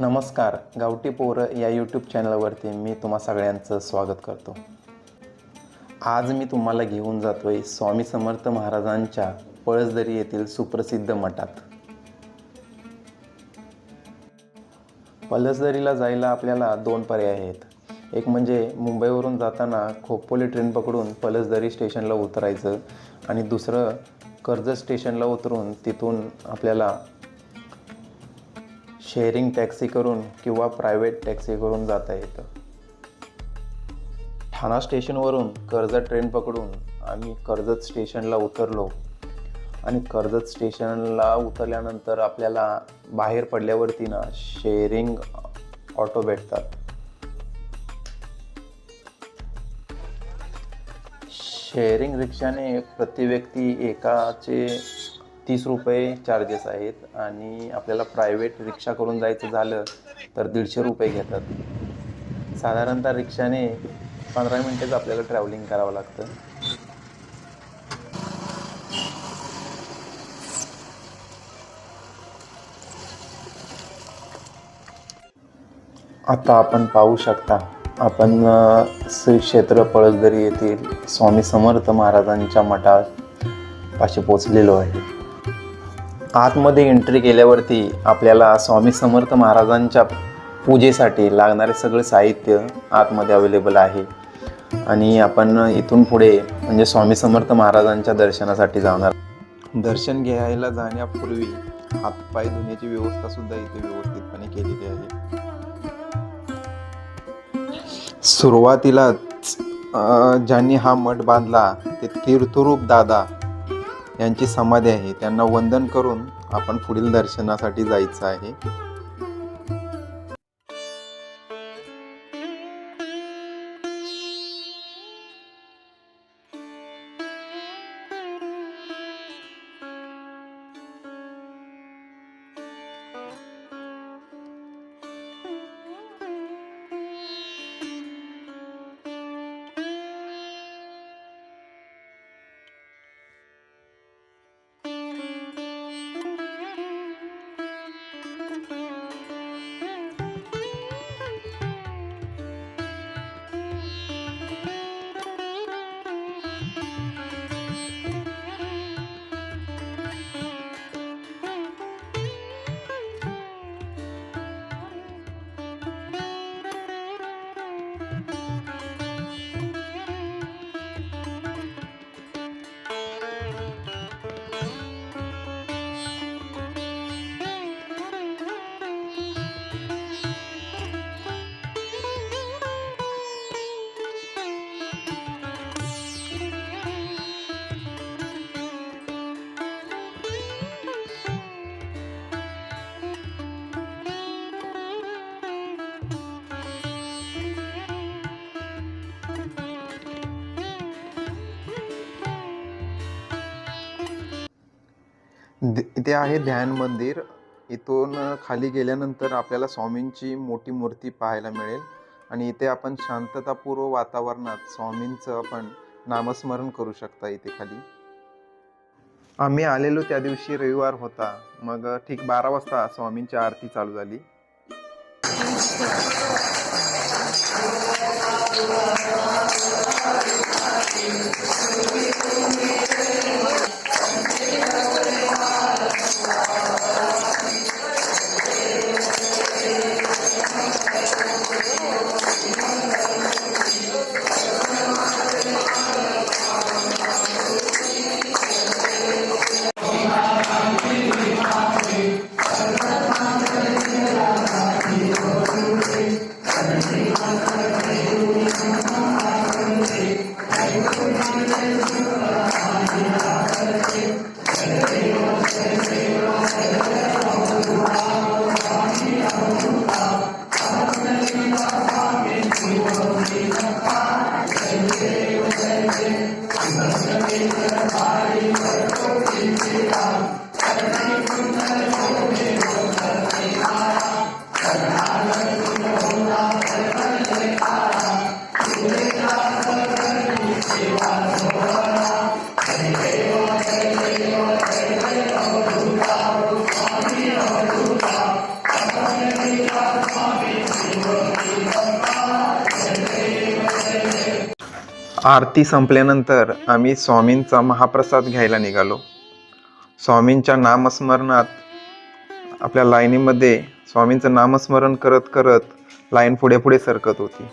नमस्कार गावठी पोरं या यूट्यूब चॅनलवरती मी तुम्हा सगळ्यांचं स्वागत करतो. आज मी तुम्हाला घेऊन जातोय स्वामी समर्थ महाराजांच्या पळसदरी येथील सुप्रसिद्ध मठात. पळसदरीला जायला आपल्याला दोन पर्याय आहेत. एक म्हणजे मुंबईवरून जाताना खोपोली ट्रेन पकडून पलसदरी स्टेशनला उतरायचं आणि दुसरं कर्जत स्टेशनला उतरून तिथून आपल्याला शेअरिंग टॅक्सी करून किंवा प्रायव्हेट टॅक्सी करून जाता येतं. ठाणा स्टेशनवरून कर्जत ट्रेन पकडून आम्ही कर्जत स्टेशनला उतरलो. आणि कर्जत स्टेशनला उतरल्यानंतर आपल्याला बाहेर पडल्यावरती ना शेअरिंग ऑटो भेटतात. शेअरिंग रिक्षाने प्रति व्यक्ती एकाचे तीस रुपये चार्जेस आहेत आणि आपल्याला प्रायव्हेट रिक्षा करून जायचं झालं तर दीडशे रुपये घेतात. साधारणतः रिक्षाने पंधरा मिनटेच आपल्याला ट्रॅव्हलिंग करावं लागतं. आता आपण पाहू शकता आपण श्री क्षेत्र पळसदरी येथील स्वामी समर्थ महाराजांच्या मठात पाशी पोचलेलो आहे. आतमध्ये एंट्री केल्यावरती आपल्याला स्वामी समर्थ महाराजांच्या पूजेसाठी लागणारे सगळे साहित्य आतमध्ये अवेलेबल आहे. आणि आपण इथून पुढे म्हणजे स्वामी समर्थ महाराजांच्या दर्शनासाठी जाणार. दर्शन घ्यायला जाण्यापूर्वी हातपाय धुण्याची व्यवस्था सुद्धा इथे व्यवस्थितपणे केलेली आहे. सुरुवातीलाच ज्यांनी हा मठ बांधला ते तीर्थरूप दादा यांची समाधी आहे. त्यांना वंदन करून आपण पुढील दर्शनासाठी जायचं आहे. इथे आहे ध्यान मंदिर. इथून खाली गेल्यानंतर आपल्याला स्वामींची मोठी मूर्ती पाहायला मिळेल. आणि इथे आपण शांततापूर्व वातावरणात स्वामींचं आपण नामस्मरण करू शकता इथे खाली. आम्ही आलेलो त्या दिवशी रविवार होता. मग ठीक बारा वाजता स्वामींची आरती चालू झाली. आरती संपल्यानंतर आम्ही स्वामींचा महाप्रसाद घ्यायला निघालो. स्वामींच्या नामस्मरणात आपल्या लाईनीमध्ये स्वामींचं नामस्मरण करत करत लाईन पुढे पुढे सरकत होती.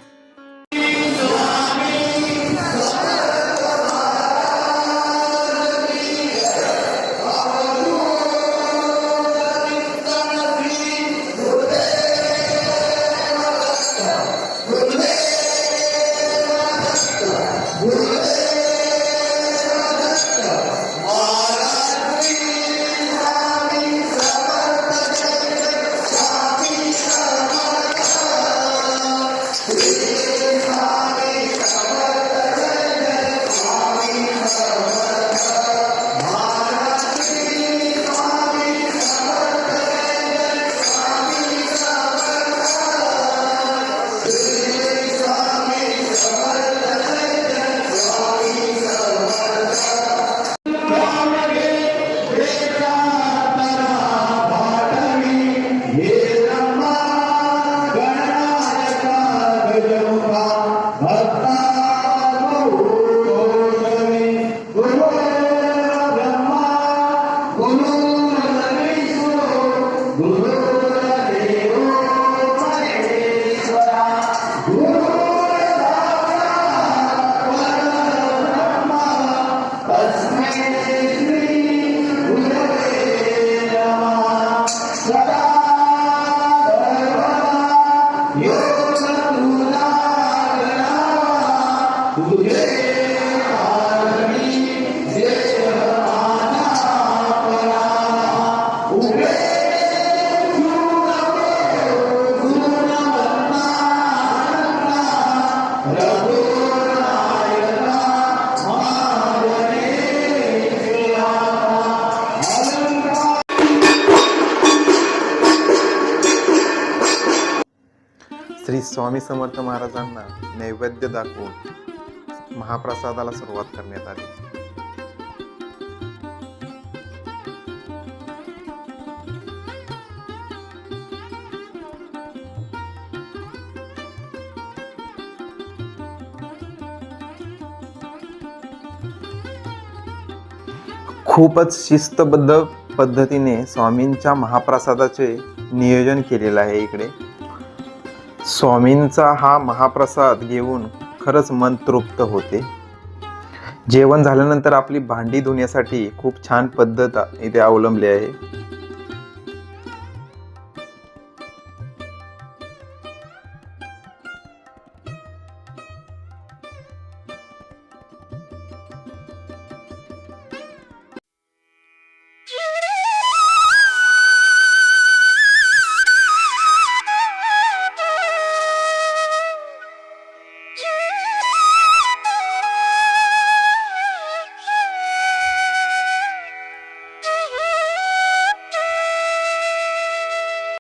श्री स्वामी समर्थ महाराजांना नैवेद्य दाखवून महाप्रसादाला सुरुवात करण्यात आली. खूपच शिस्तबद्ध पद्धतीने स्वामींच्या महाप्रसादाचे नियोजन केलेलं आहे इकडे. स्वामींचा हा महाप्रसाद घेऊन खरंच मन तृप्त होते. जेवण झाल्यानंतर आपली भांडी धुण्यासाठी खूप छान पद्धत इथे अवलंबली आहे.